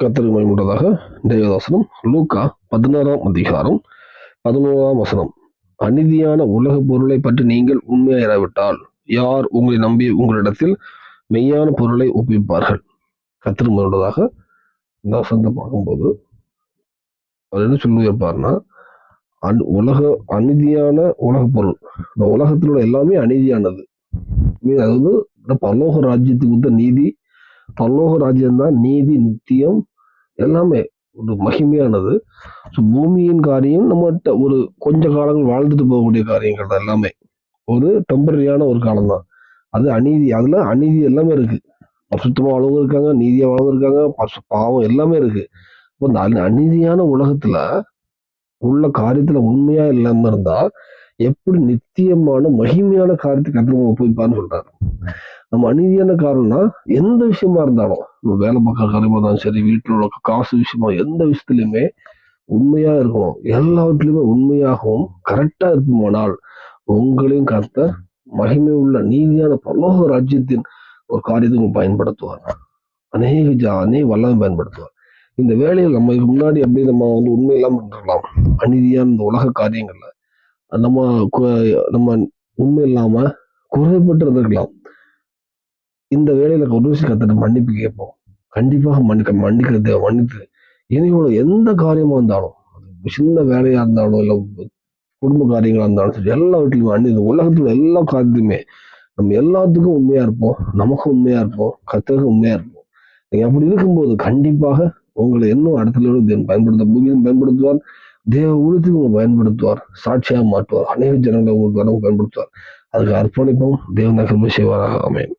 கத்தருக்கு மயமுட்டதாக தேவதாசனம் லூக்கா பதினாறாம் அதிகாரம் பதினோராம் வசனம். அநீதியான உலக பொருளை பற்றி நீங்கள் உண்மையாயிராவிட்டால் யார் உங்களை நம்பி உங்களிடத்தில் மெய்யான பொருளை ஒப்புவிப்பார்கள் கத்தருக்கு மயமுட்டதாக இந்த பார்க்கும்போது அவர் என்ன சொல்லியிருப்பார்னா அன் உலக அநீதியான உலக பொருள் இந்த உலகத்திலுள்ள எல்லாமே அநீதியானது. அது அதாவது பரலோக ராஜ்யத்துக்கு வந்து நீதி பல்லோக ராஜ்யம்தான் நீதி நித்தியம் எல்லாமே. ஒரு மகிமையானது. ஸோ பூமியின் காரியம் நம்மகிட்ட ஒரு கொஞ்ச காலங்கள் வாழ்ந்துட்டு போகக்கூடிய காரியங்கள் தான் எல்லாமே. ஒரு டெம்பரரியான ஒரு காலம் தான் அது அநீதி அதுல அநீதி எல்லாமே இருக்கு. அசுத்தமாக வாழ்வங்க இருக்காங்க நீதியா வாழ்வங்க இருக்காங்க பசு பாவம் எல்லாமே இருக்கு. இப்போ அந்த அநீதியான உலகத்துல உள்ள காரியத்துல உண்மையா இல்லாம இருந்தா எப்படி நித்தியமான மகிமையான காரியத்தை கத்திரமா போய்ப்பான்னு சொல்றாரு. நம்ம அநீதியான காரணம்னா எந்த விஷயமா இருந்தாலும் நம்ம வேலை பார்க்குற காரியமா இருந்தாலும் சரி வீட்டில் உள்ள காசு விஷயமா எந்த விஷயத்துலையுமே உண்மையா இருக்கணும். எல்லாவற்றிலுமே உண்மையாகவும் கரெக்டா இருப்போமானால் உங்களையும் கத்த மகிமை உள்ள நீதியான பலோக ராஜ்யத்தின் ஒரு காரியத்தை பயன்படுத்துவார். அநேக ஜா அநேக வல்லமை பயன்படுத்துவார். இந்த வேலையில் நம்ம முன்னாடி அப்படியே நம்ம வந்து உண்மையெல்லாம் இல்லாமல் அநீதியான இந்த உலக காரியங்கள்ல. நம்ம நம்ம உண்மை இல்லாம குறைபட்டு இருந்திருக்கலாம். இந்த வேலையில குருசி விஷயம் மன்னிப்பு கேட்போம். கண்டிப்பாக மன்னிக்க மன்னிக்கிறது மன்னித்து இனியோட எந்த காரியமாக இருந்தாலும் அது சின்ன வேலையாக இருந்தாலும் இல்லை குடும்ப காரியங்களாக இருந்தாலும் சரி எல்லா வீட்லையும் அன்னி உலகத்தில் எல்லா காரியத்தையுமே நம்ம எல்லாத்துக்கும் உண்மையாக இருப்போம் நமக்கும் உண்மையாக இருப்போம் கத்தருக்கும் உண்மையாக இருப்போம். நீங்கள் அப்படி இருக்கும்போது கண்டிப்பாக உங்களை இன்னும் அடுத்த level தேவன் பயன்படுத்த பூமியிலும் பயன்படுத்துவார் தேவ ஊழியத்துக்கு உங்களை பயன்படுத்துவார் சாட்சியாக மாற்றுவார் அநேக ஜனங்களை உங்களுக்கு வரவும் பயன்படுத்துவார். அதுக்கு அர்ப்பணிப்போம் தேவன் கிருபை செய்வாராக அமையும்